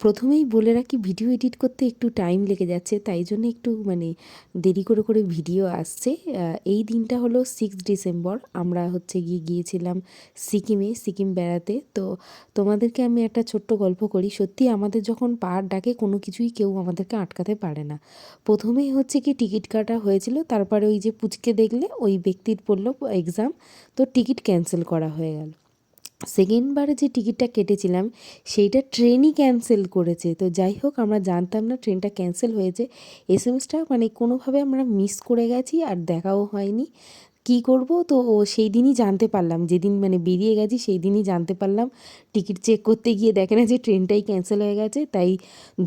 প্রথমেই বলে রাখি ভিডিও এডিট করতে একটু টাইম লেগে যাচ্ছে, তাই জন্য একটু মানে দেরি করে করে ভিডিও আসছে। এই দিনটা হলো সিক্স ডিসেম্বর আমরা হচ্ছে গিয়ে গিয়েছিলাম সিকিমে, সিকিম বেড়াতে। তো তোমাদেরকে আমি একটা ছোট্ট গল্প করি, সত্যি আমাদের যখন পাহাড় ডাকে, কোনো কিছুই কেউ আমাদেরকে আটকাতে পারে না। প্রথমেই হচ্ছে কি টিকিট কাটা হয়েছিল, তারপরে ওই যে পুচকে দেখলে ওই ব্যক্তির পড়ল এক্সাম তো টিকিট ক্যান্সেল করা হয়ে গেল। সেকেন্ডবারে যে টিকিটটা কেটেছিলাম, সেইটা ট্রেনই ক্যান্সেল করেছে। তো যাই হোক, আমরা জানতাম না ট্রেনটা ক্যান্সেল হয়েছে। এস মানে কোনোভাবে আমরা মিস করে গেছি আর দেখাও হয়নি। কি করব? তো ও সেই দিনই জানতে পারলাম। যেদিন মানে বেরিয়ে গেছি, সেই দিনই জানতে পারলাম। টিকিট চেক করতে গিয়ে দেখে না যে ট্রেনটাই ক্যান্সেল হয়ে গেছে। তাই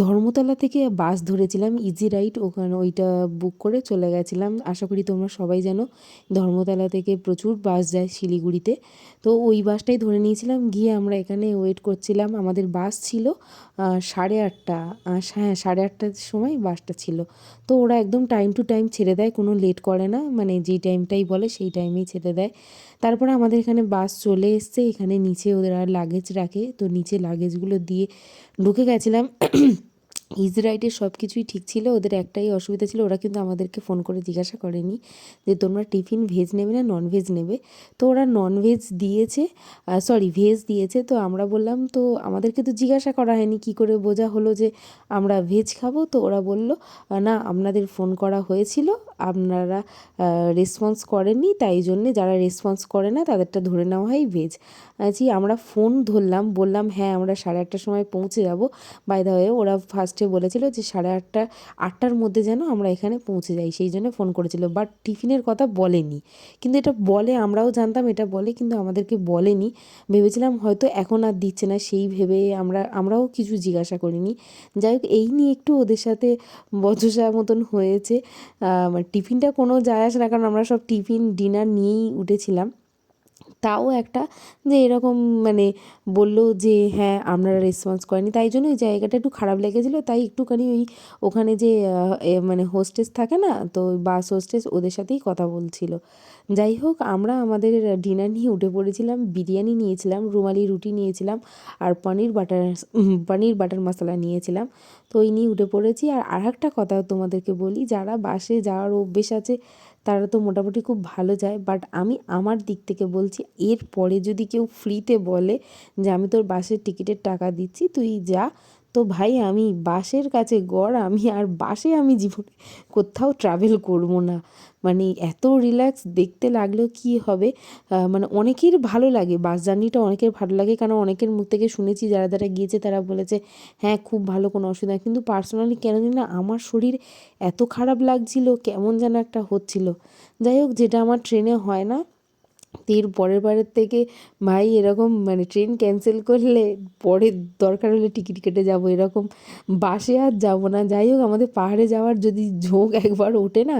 ধর্মতলা থেকে বাস ধরেছিলাম ইজি রাইড ওখানে ওইটা বুক করে চলে গেছিলাম। আশা করি তোমরা সবাই জানো, ধর্মতলা থেকে প্রচুর বাস যায় শিলিগুড়িতে। তো ওই বাসটাই ধরে নিয়েছিলাম। গিয়ে আমরা এখানে ওয়েট করছিলাম। আমাদের বাস ছিল সাড়ে আটটা হ্যাঁ সাড়ে আটটার সময় বাসটা ছিল। তো ওরা একদম টাইম টু টাইম ছেড়ে দেয়, কোনো লেট করে না। মানে যেই টাইমটাই বলে সেই টাইমেই ছেড়ে দেয়। তারপরে আমাদের এখানে বাস চলে এসছে, এখানে নিচে ওদের আর লাগেজ রাখে। তো নিচে লাগেজগুলো দিয়ে ঢুকে গেছিলাম। ইজি রাইডের সব কিছুই ঠিক ছিল, ওদের একটাই অসুবিধা ছিল, ওরা কিন্তু আমাদেরকে ফোন করে জিজ্ঞাসা করেনি যে তোমরা টিফিন ভেজ নেবে না নন ভেজ নেবে? তো ওরা নন ভেজ দিয়েছে সরি ভেজ দিয়েছে, তো আমরা বললাম, তো আমাদেরকে তো জিজ্ঞাসা করা হয়নি, কী করে বোঝা হলো যে আমরা ভেজ খাব? তো ওরা বলল না, আপনাদের ফোন করা হয়েছিল, আপনারা রেসপন্স করেননি, তাই জন্যে যারা রেসপন্স করে না, তাদেরটা ধরে নেওয়া হয় ভেজ আছি আমরা ফোন ধরলাম, বললাম হ্যাঁ আমরা সাড়ে আটটার সময় পৌঁছে যাব। বাই ওয়ে ওরা ফার্স্টে বলেছিল যে সাড়ে আটটা, আটটার মধ্যে যেন আমরা এখানে পৌঁছে যাই, সেই জন্য ফোন করেছিল। বাট টিফিনের কথা বলেনি। কিন্তু এটা বলে, আমরাও জানতাম এটা বলে, কিন্তু আমাদেরকে বলেনি। ভেবেছিলাম হয়তো এখন আর দিচ্ছে না, সেই ভেবে আমরা, আমরাও কিছু জিজ্ঞাসা করিনি। যাই হোক, এই নিয়ে একটু ওদের সাথে বচসা মতন হয়েছে। টিফিনটা কোনো যায় আসে না, কারণ আমরা সব টিফিন, ডিনার নিয়েই উঠেছিলাম। তাও একটা যে এরকম মানে বলল যে হ্যাঁ আপনারা রেসপন্স করেনি। তাই জন্য ওই জায়গাটা একটু খারাপ লেগেছিলো। তাই একটুখানি ওই ওখানে যে মানে হোস্টেস থাকে না, তো বাস হোস্টেস ওদের সাথেই কথা বলছিল। যাই হোক, আমরা আমাদের ডিনার নিয়ে উঠে পড়েছিলাম, বিরিয়ানি নিয়েছিলাম, রুমালি রুটি নিয়েছিলাম আর পনির বাটার পনির বাটার মশলা নিয়েছিলাম। তো ওই নিয়ে উঠে পড়েছি আর আর একটা কথা তোমাদেরকে বলি, যারা বাসে যাওয়ার অভ্যেস আছে তারা তো মোটামুটি খুব ভালো যায়। বাট আমি আমার দিক থেকে বলছি এর পরে যদি কেউ ফ্রিতে বলে যে, আমি তোর বাসের টিকিটের টাকা দিচ্ছি, তুই যা। তো ভাই, আমি বাসের কাছে গড়, আমি আর বাসে আমি জীবনে কোথাও ট্রাভেল করব না। মানে এত রিল্যাক্স দেখতে লাগলেও কি হবে? মানে অনেকের ভালো লাগে, বাস জার্নিটা অনেকের ভালো লাগে, কারণ অনেকের মুখ থেকে শুনেছি, যারা যারা গিয়েছে, তারা বলেছে হ্যাঁ খুব ভালো, কোনো অসুবিধা কিন্তু পার্সোনালি কেন না, আমার শরীর এত খারাপ লাগছিল, কেমন যেন একটা হচ্ছিল। যাই হোক, যেটা আমার ট্রেনে হয় না তো এর পরের বারের থেকে ভাই এরকম মানে ট্রেন ক্যান্সেল করলে পরে দরকার হলে টিকিট কেটে যাব, এরকম বাসে আর যাব না। যাই হোক, আমাদের পাহাড়ে যাওয়ার যদি ঝোঁক একবার ওঠে না,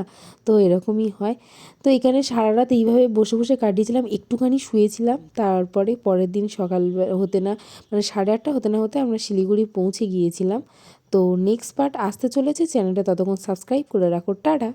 তো এরকমই হয়। তো এখানে সারা রাত এইভাবে বসে বসে কাটিয়েছিলাম, একটুখানি শুয়েছিলাম, তারপরে পরের দিন সকাল হতে না মানে সাড়ে আটটা হতে না হতে আমরা শিলিগুড়ি পৌঁছে গিয়েছিলাম। তো নেক্সট পার্ট আসতে চলেছে চ্যানেলটা ততক্ষণ সাবস্ক্রাইব করে রাখো। টাটা!